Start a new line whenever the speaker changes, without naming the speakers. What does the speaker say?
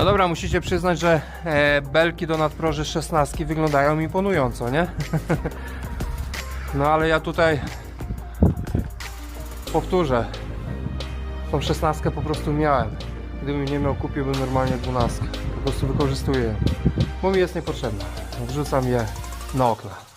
No dobra, musicie przyznać, że e, belki do nadproży 16 wyglądają imponująco, nie? no ale ja tutaj powtórzę. Tą 16 po prostu miałem. Gdybym nie miał, kupiłbym normalnie 12. Po prostu wykorzystuję ją, bo mi jest niepotrzebna. Wrzucam je na okna.